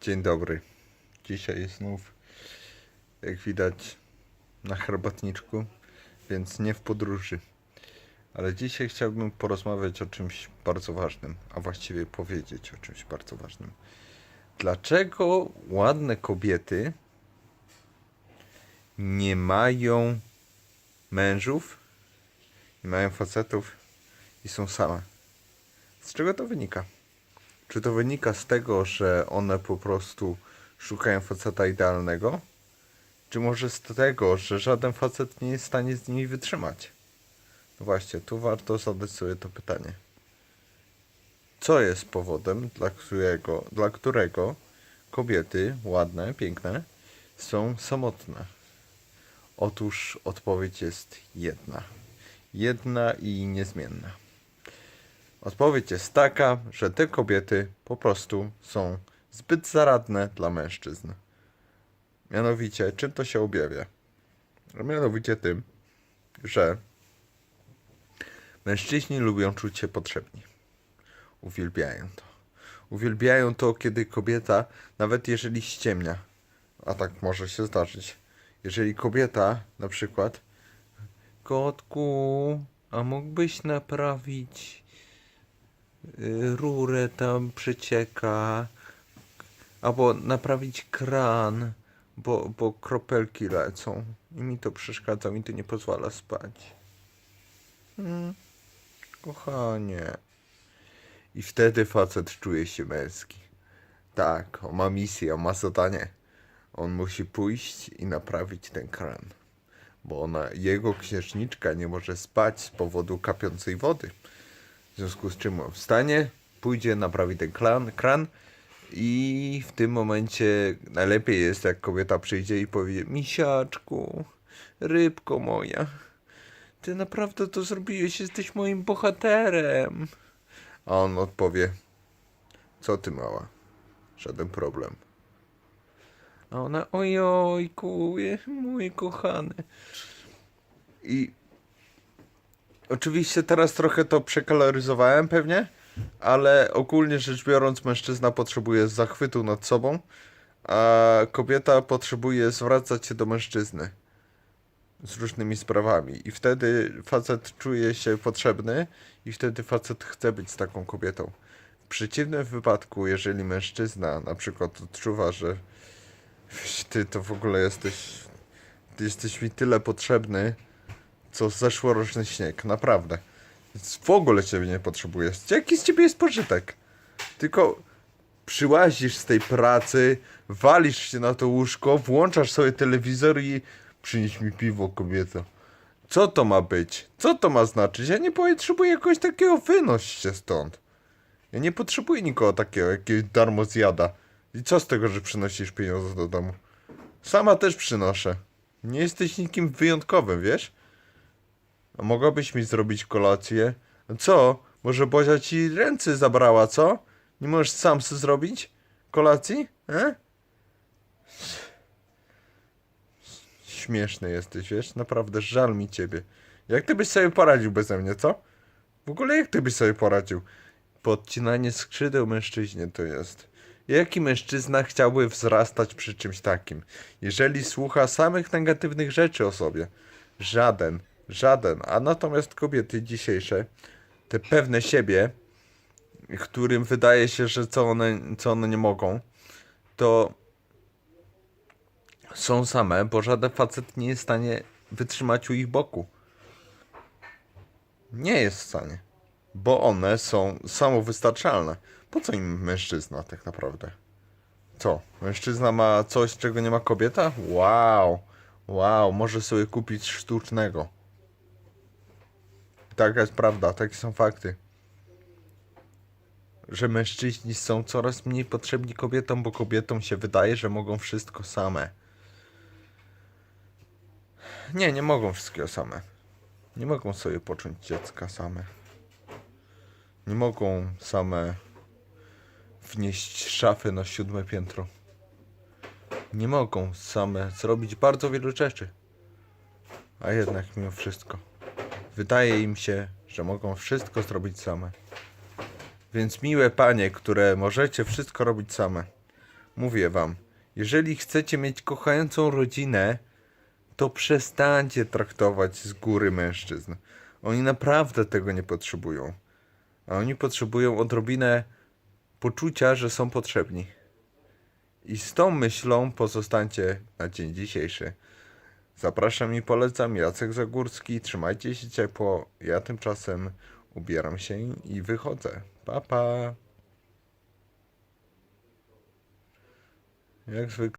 Dzień dobry. Dzisiaj znów, jak widać, na herbatniczku, więc nie w podróży. Ale dzisiaj chciałbym porozmawiać o czymś bardzo ważnym, a właściwie powiedzieć o czymś bardzo ważnym. Dlaczego ładne kobiety nie mają mężów, nie mają facetów i są same? Z czego to wynika? Czy to wynika z tego, że one po prostu szukają faceta idealnego? Czy może z tego, że żaden facet nie jest w stanie z nimi wytrzymać? No właśnie, tu warto zadać sobie to pytanie. Co jest powodem, dla którego, dla którego kobiety ładne, piękne są samotne? Otóż odpowiedź jest jedna. Jedna i niezmienna. Odpowiedź jest taka, że te kobiety po prostu są zbyt zaradne dla mężczyzn. Mianowicie, czym to się objawia? Mianowicie tym, że mężczyźni lubią czuć się potrzebni. Uwielbiają to. Uwielbiają to, kiedy kobieta, nawet jeżeli ściemnia, a tak może się zdarzyć, jeżeli kobieta na przykład Kotku, a mógłbyś naprawić rurę tam przecieka, albo naprawić kran, bo, bo kropelki lecą i mi to przeszkadza, mi to nie pozwala spać. Hmm, kochanie. I wtedy facet czuje się męski. Tak, on ma misję, on ma zadanie. On musi pójść i naprawić ten kran. Bo ona, jego księżniczka nie może spać z powodu kapiącej wody. Związku z czym wstanie, pójdzie, naprawi ten kran, kran i w tym momencie najlepiej jest, jak kobieta przyjdzie i powie Misiaczku, rybko moja, ty naprawdę to zrobiłeś, jesteś moim bohaterem. A on odpowie, co ty mała, żaden problem. A ona, ojojku, mój kochany. I oczywiście teraz trochę to przekoloryzowałem pewnie, ale ogólnie rzecz biorąc mężczyzna potrzebuje zachwytu nad sobą, a kobieta potrzebuje zwracać się do mężczyzny z różnymi sprawami i wtedy facet czuje się potrzebny i wtedy facet chce być z taką kobietą. W przeciwnym wypadku, jeżeli mężczyzna na przykład odczuwa, że ty to w ogóle jesteś ty jesteś mi tyle potrzebny, co zeszłoroczny śnieg, naprawdę. Więc w ogóle ciebie nie potrzebuję. Jaki z ciebie jest pożytek? Tylko przyłazisz z tej pracy, walisz się na to łóżko, włączasz sobie telewizor i przynieś mi piwo, kobieto. Co to ma być? Co to ma znaczyć? Ja nie potrzebuję jakoś takiego, wynoś się stąd. Ja nie potrzebuję nikogo takiego, jakiegoś darmo zjada. I co z tego, że przynosisz pieniądze do domu? Sama też przynoszę. Nie jesteś nikim wyjątkowym, wiesz? A mogłabyś mi zrobić kolację? Co? Może Bozia ci ręce zabrała, co? Nie możesz sam sobie zrobić kolacji? E? Śmieszny jesteś, wiesz? Naprawdę żal mi ciebie. Jak ty byś sobie poradził beze mnie, co? W ogóle jak ty byś sobie poradził? Podcinanie skrzydeł mężczyźnie to jest. Jaki mężczyzna chciałby wzrastać przy czymś takim? Jeżeli słucha samych negatywnych rzeczy o sobie. Żaden, żaden. A natomiast kobiety dzisiejsze, te pewne siebie, którym wydaje się, że co one, co one nie mogą, to są same, bo żaden facet nie jest w stanie wytrzymać u ich boku. Nie jest w stanie. Bo one są samowystarczalne. Po co im mężczyzna tak naprawdę? Co? Mężczyzna ma coś, czego nie ma kobieta? Wow. Wow, może sobie kupić sztucznego. Taka jest prawda, takie są fakty. Że mężczyźni są coraz mniej potrzebni kobietom, bo kobietom się wydaje, że mogą wszystko same. Nie, nie mogą wszystkiego same. Nie mogą sobie począć dziecka same. Nie mogą same wnieść szafy na siódme piętro. Nie mogą same zrobić bardzo wielu rzeczy. A jednak mimo wszystko wydaje im się, że mogą wszystko zrobić same. Więc miłe panie, które możecie wszystko robić same, Mówię wam, jeżeli chcecie mieć kochającą rodzinę, to przestańcie traktować z góry mężczyzn. Oni naprawdę tego nie potrzebują. A oni potrzebują odrobinę poczucia, że są potrzebni. I z tą myślą pozostańcie na dzień dzisiejszy. Zapraszam i polecam Jacek Zagórski. Trzymajcie się ciepło. Ja tymczasem ubieram się i wychodzę. Pa pa. Jak zwykle.